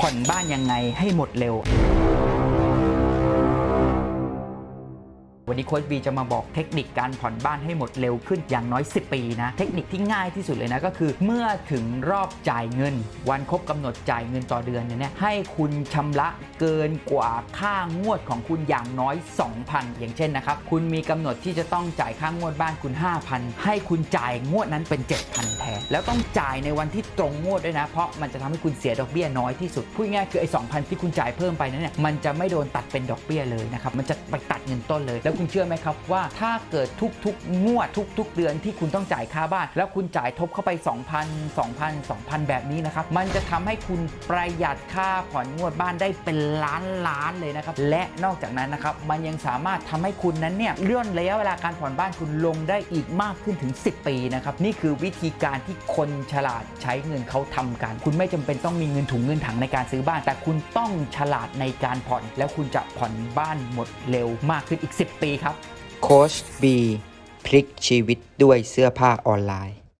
ผ่อนบ้านยังไงให้หมดเร็ว วันนี้โค้ชบีจะมาบอกเทคนิคการผ่อนบ้านให้หมดเร็วขึ้นอย่างน้อย 10 ปีนะ เทคนิคที่ง่ายที่สุดเลยนะก็คือ เมื่อถึงรอบจ่ายเงิน วันครบกำหนดจ่ายเงินต่อเดือนเนี่ยให้คุณชำระเกินกว่าค่างวดของคุณอย่างน้อย 2,000 อย่างเช่นนะครับ คุณมีกำหนดที่จะต้องจ่ายค่างวดบ้านคุณ 5,000 ให้คุณจ่ายงวดนั้นเป็น 7,000 แทน แล้วต้องจ่ายในวันที่ตรงงวดด้วยนะ เพราะมันจะทำให้คุณเสียดอกเบี้ยน้อยที่สุดพูดง่ายคือไอ้2,000 ที่คุณจ่ายเพิ่มไปนั้นเนี่ยมันจะไม่โดนตัดเป็นดอกเบี้ยเลยนะครับมันจะไปตัดเงินต้นเลยแล้วคุณเชื่อไหมครับว่าถ้าเกิดทุกๆ งวดทุก ๆ เดือนที่คุณต้องจ่ายค่าบ้าน แล้วคุณจ่ายทบเข้าไป 2,000 2,000 2,000 แบบนี้นะครับ มันจะทำให้คุณประหยัดค่าผ่อนงวดบ้านได้เป็นล้านล้านเลยนะครับ และนอกจากนั้นนะครับ มันยังสามารถทำให้คุณนั้นเนี่ยเลื่อนระยะเวลาการผ่อนบ้านคุณลงได้อีกมากขึ้นถึง 10 ปีนะครับ นี่คือวิธีการที่คนฉลาดใช้เงินเขาทำกัน คุณไม่จำเป็นต้องมีเงินถุงเงินถังในการซื้อบ้าน แต่คุณต้องฉลาดในการผ่อน แล้วคุณจะผ่อนบ้านหมดเร็วมากขึ้นอีก 10 ปีครับ โค้ชบีพลิกชีวิตด้วยเสื้อผ้าออนไลน์